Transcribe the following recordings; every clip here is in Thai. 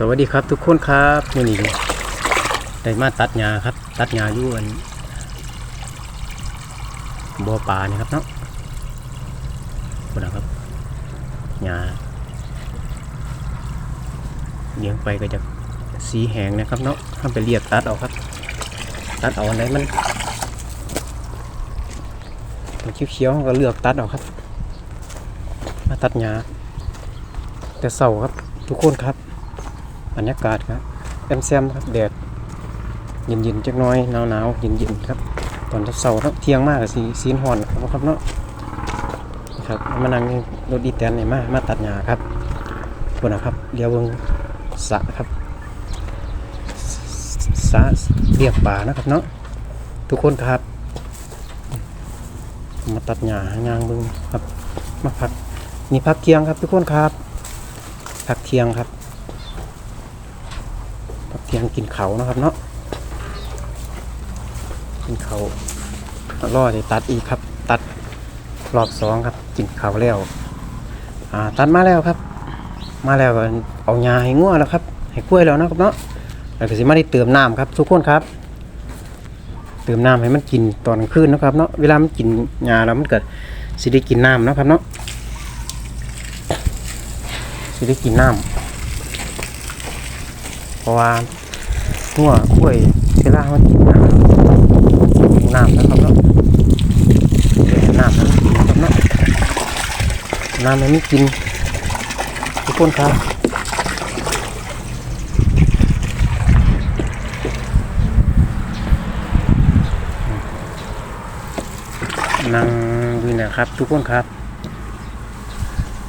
สวัสดีครับทุกคนครับมื่อนี้ได้มาตัดหญ้าครับ ตัดหญ้าอยู่อันบ่อปลานี่ครับเนาะคุณนะครับหญ้าเลี้ยงไปก็จะสีแหงนะครับเนาะทำไปเรียกตัดเอาครับ ตัดเอาอันไหนมันมันเขียวๆก็เลือกตัดเอาครับ มาตัดหญ้าแต่เสาครับทุกคนครับ บรรยากาศครับแอมแซมครับแดดเย็นๆจักหน้อยหนาวหนาวๆเย็นๆครับตอนเช้าๆครับเที่ยงมากสีสีหอนครับครับเนาะครับมานั่งรถดีแตนนี่มามาตัดหญ้าครับบนนะครับเลี้ยวเบิงสะครับสะเรียบป่านะครับเนาะทุกคนครับมาตัดหญ้าหางางเบิงครับมาพักนี่พักเที่ยงครับทุกคนครับพักเที่ยงครับ เที่ยงกินเขานะครับเนาะกินเขาวรอจะตัดอีกครับ ตัดรอบสองครับ กินเขาแล้วอ่าตัดมาแล้วครับ มาแล้วเอายาให้งัวแล้วครับ ให้กล้วยแล้วนะครับเนาะแล้วก็สิมาได้เติมน้ำครับทุกคนครับ เติมน้ำให้มันกินตอนกลางคืนนะครับเนาะเวลามันกินยาแล้วมันเกิดสิได้กินน้ำนะครับเนาะสิได้กินน้ำ ราะว่าหัวกล้วยเวลามันกินน้ำกินน้ำนะครับเนาะแต่น้ำมันกินนะครับเนาะน้ำมันไม่กินทุกคนครับนั่งดูนะครับ ทุกคนครับ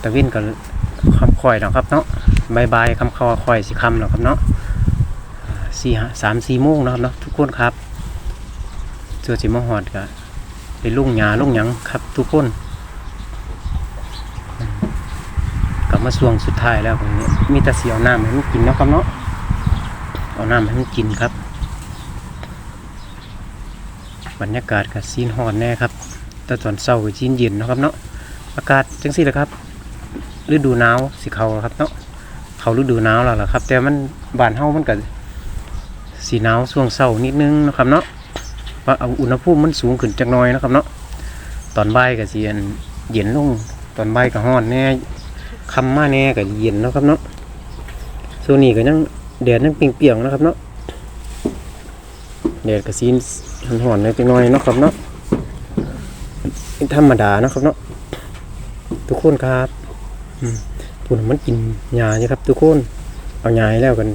ตะวินกับคำคอยนะครับเนาะบายบายคำคอคอยสิคำแล้วครับเนาะ สี่ห้าสามสี่โมงนะครับเนาะทุกคนครับเจอสิมหอดกะไปลุ่งหยาลุ่งหยังครับทุกคนกลับมาช่วงสุดท้ายแล้วตรงนี้มีแต่เสียวน้ำให้มันกินนะครับเนาะเอาน้ำให้มันกินครับ บรรยากาศกับซีนหอนแน่ครับแต่ตอนเช้ากับซีนเย็นนะครับเนาะอากาศจังสี่ละครับฤดูหนาวสิเขาครับเนาะเขาฤดูหนาวแล้วล่ะครับ แต่มันบานเฮามันก็ สีหนาวช่วงเช้านิดนึงนะครับเนาะเพราะเอาอุณหภูมิมันสูงขึ้นจักหน่อยนะครับเนาะตอนบ่ายก็สิอันเย็นลงตอนบ่ายก็ร้อนแน่คำมาแน่ก็เย็นนะครับเนาะช่วงนี้ก็ยังแดดยังเปรียงๆนะครับเนาะแดดก็สีร้อนๆในจักน่อยนะครับเนาะเป็นธรรมดานะครับเนาะทุกคนครับอืมพูดมันกินหญ้าอยู่ครับ ทุกคนเอาหญ้าให้แล้วกัน